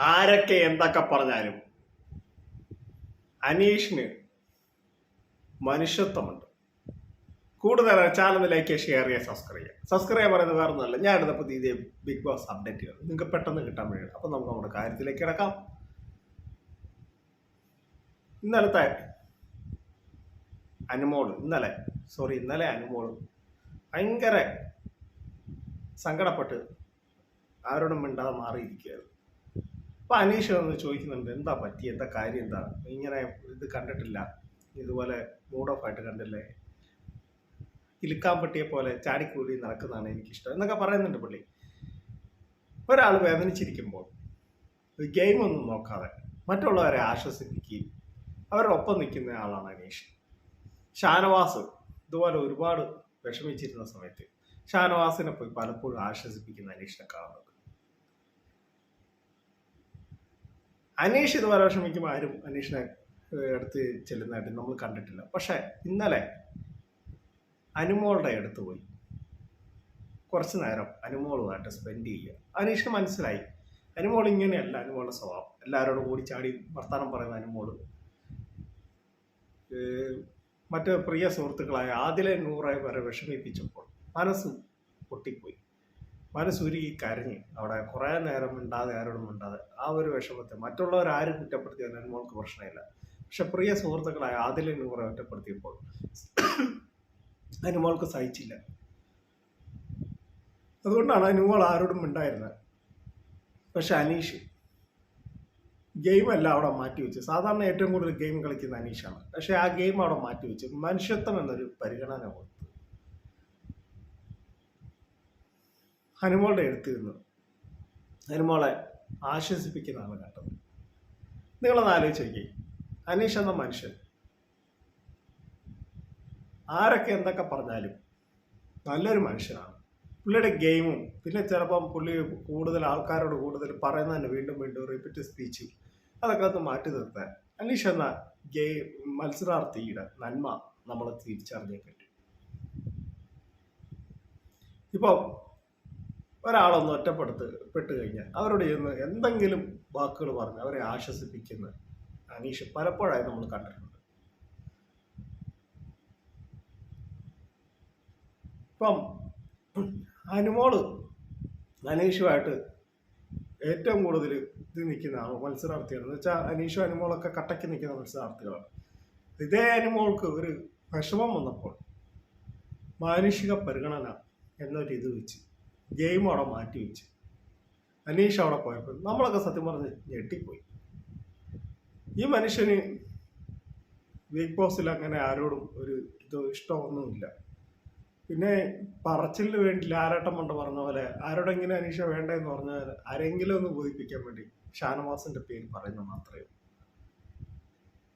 ആരൊക്കെ എന്തൊക്കെ പറഞ്ഞാലും അനീഷിന് മനുഷ്യത്വമുണ്ട്. കൂടുതൽ ചാനൽ ലൈക്ക് ഷെയർ ചെയ്യുക സബ്സ്ക്രൈബ് ചെയ്യുക സബ്സ്ക്രൈബ് പറയുന്നത് വേറെ ഒന്നുമല്ല. ഞാൻ എടുത്തപ്പോൾ പുതിയ ബിഗ് ബോസ് അപ്ഡേറ്റുകൾ നിങ്ങൾക്ക് പെട്ടെന്ന് കിട്ടാൻ വേണ്ടി അപ്പം നമുക്ക് നമ്മുടെ കാര്യത്തിലേക്ക് കിടക്കാം. ഇന്നലത്തെ അനുമോൾ ഇന്നലെ സോറി ഇന്നലെ അനുമോൾ ഭയങ്കര സങ്കടപ്പെട്ട് ആരോടും മിണ്ടാതെ മാറിയിരിക്കുകയായിരുന്നു. അപ്പൊ അനീഷ് ഒന്ന് ചോദിക്കുന്നുണ്ട് എന്താ പറ്റി? എന്താ കാര്യം? എന്താ? ഇങ്ങനെ ഇത് കണ്ടിട്ടില്ല. ഇതുപോലെ മൂഡ് ഓഫ് ആയിട്ട് കണ്ടില്ലേ? ഇലുക്കാൻ പറ്റിയ പോലെ ചാടിക്കൂടി നടക്കുന്നതാണ് എനിക്കിഷ്ടം എന്നൊക്കെ പറയുന്നുണ്ട് പുള്ളി. ഒരാൾ വേദനിച്ചിരിക്കുമ്പോൾ ഗെയിം ഒന്നും നോക്കാതെ മറ്റുള്ളവരെ ആശ്വസിപ്പിക്കുകയും അവരുടെ ഒപ്പം നിൽക്കുന്ന ആളാണ് അനീഷ്. ഷാനവാസ് ഇതുപോലെ ഒരുപാട് വിഷമിച്ചിരുന്ന സമയത്ത് ഷാനവാസിനെ പോയി പലപ്പോഴും ആശ്വസിപ്പിക്കുന്ന അനീഷിനെ കാണുന്നത്. അനീഷ് ഇതുവരെ വിഷമിക്കുമ്പോൾ ആരും അനീഷിനെ അടുത്ത് ചെല്ലുന്നതായിട്ട് നമ്മൾ കണ്ടിട്ടില്ല. പക്ഷെ ഇന്നലെ അനുമോളുടെ അടുത്ത് പോയി. കുറച്ച് നേരം അനുമോളുമായിട്ട് സ്പെൻഡ് ചെയ്യുക. അനീഷ് മനസ്സിലായി. അനുമോൾ ഇങ്ങനെയല്ല അനുമോളുടെ സ്വഭാവം. എല്ലാവരോടും കൂടി ചാടി വർത്തമാനം പറയുന്ന അനുമോൾ മറ്റ് പ്രിയ സുഹൃത്തുക്കളായ ആദിലെ നൂറെ വരെ വിഷമിപ്പിച്ചപ്പോൾ മനസ്സ് പൊട്ടിപ്പോയി. മനസ്സുരുകി കരഞ്ഞ് അവിടെ കുറേ നേരം മിണ്ടാതെ ആരോടും മിണ്ടാതെ ആ ഒരു വിഷമത്തെ മറ്റുള്ളവർ ആരും കുറ്റപ്പെടുത്തിയാൽ അനുമോൾക്ക് പ്രശ്നമില്ല. പക്ഷെ പ്രിയ സുഹൃത്തുക്കളായ ആദിലെ കുറെ ഒറ്റപ്പെടുത്തിയപ്പോൾ അനുമോൾക്ക് സഹിച്ചില്ല. അതുകൊണ്ടാണ് അനുമോൾ ആരോടും ഉണ്ടായിരുന്നത് പക്ഷെ അനീഷ് ഗെയിമല്ല അവിടെ മാറ്റി വെച്ച്. സാധാരണ ഏറ്റവും കൂടുതൽ ഗെയിം കളിക്കുന്ന അനീഷാണ്. പക്ഷെ ആ ഗെയിം അവിടെ മാറ്റി വെച്ച്. മനുഷ്യത്വം എന്നൊരു പരിഗണന കൊടുത്തു ഹനുമോളുടെ അടുത്ത് നിന്ന് ഹനുമോളെ ആശ്വസിപ്പിക്കുന്നതാണ് കണ്ടത്. നിങ്ങളൊന്ന് ആലോചിച്ച് നോക്കി അനീഷ് എന്ന മനുഷ്യൻ. ആരൊക്കെ എന്തൊക്കെ പറഞ്ഞാലും നല്ലൊരു മനുഷ്യനാണ്. പുള്ളിയുടെ ഗെയിമും പിന്നെ ചിലപ്പം പുള്ളി കൂടുതൽ ആൾക്കാരോട് കൂടുതൽ പറയുന്നതന്നെ വീണ്ടും വീണ്ടും റിപ്പീറ്റ് സ്പീച്ച് അതൊക്കെ ഒന്ന് മാറ്റി നിർത്താൻ അനീഷ് എന്ന ഗെയിം മത്സരാർത്ഥിയുടെ നന്മ നമ്മൾ തിരിച്ചറിഞ്ഞേ പറ്റും. ഇപ്പോൾ ഒരാളൊന്ന് ഒറ്റപ്പെടുത്ത് പെട്ട് കഴിഞ്ഞാൽ അവരോട് ചെന്ന് എന്തെങ്കിലും വാക്കുകൾ പറഞ്ഞ് അവരെ ആശ്വസിപ്പിക്കുന്ന അനീഷ് പലപ്പോഴായി നമ്മൾ കണ്ടിട്ടുണ്ട്. ഇപ്പം അനുമോൾ അനീഷുമായിട്ട് ഏറ്റവും കൂടുതൽ ഇത് നിൽക്കുന്ന ആൾ മത്സരാർത്ഥിയാണ് എന്ന് വെച്ചാൽ അനീഷും അനുമോളൊക്കെ കട്ടയ്ക്ക് നിൽക്കുന്ന മത്സരാർത്ഥികളാണ്. ഇതേ അനുമോൾക്ക് ഒരു വിഷമം വന്നപ്പോൾ മാനുഷിക പരിഗണന എന്നൊരു ഇത് വെച്ച് ഗെയിം അവിടെ മാറ്റി വെച്ച്. അനീഷ് അവിടെ പോയപ്പോൾ നമ്മളൊക്കെ സത്യം പറഞ്ഞ് ഞെട്ടിപ്പോയി. ഈ മനുഷ്യന് ബിഗ് ബോസിൽ അങ്ങനെ ആരോടും ഒരു ഇത് ഇഷ്ടമൊന്നുമില്ല. പിന്നെ പറച്ചിലിന് വേണ്ടി ആരാട്ടം കൊണ്ട് പറഞ്ഞ പോലെ ആരോടെങ്കിലും അനീഷ വേണ്ടെന്ന് പറഞ്ഞാൽ ആരെങ്കിലും ഒന്ന് ബോധിപ്പിക്കാൻ വേണ്ടി ഷാനവാസിന്റെ പേര് പറയുന്ന മാത്രമേ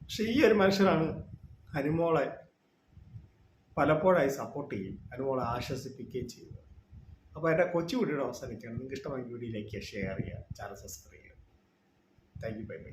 പക്ഷെ ഈ ഒരു മനുഷ്യനാണ് അനുമോളെ പലപ്പോഴായി സപ്പോർട്ട് ചെയ്യും അനുമോളെ ആശ്വസിപ്പിക്കുകയും ചെയ്യുന്നത്. അപ്പോൾ എന്റെ കൊച്ചു വീഡിയോയുടെ അവസാനിക്കുകയാണ്. നിങ്ങൾക്ക് ഇഷ്ടമായ വീഡിയോയിലേക്ക് ഷെയർ ചെയ്യുക. ചാനൽ സബ്സ്ക്രൈബ് ചെയ്യുക. Thank you bye bye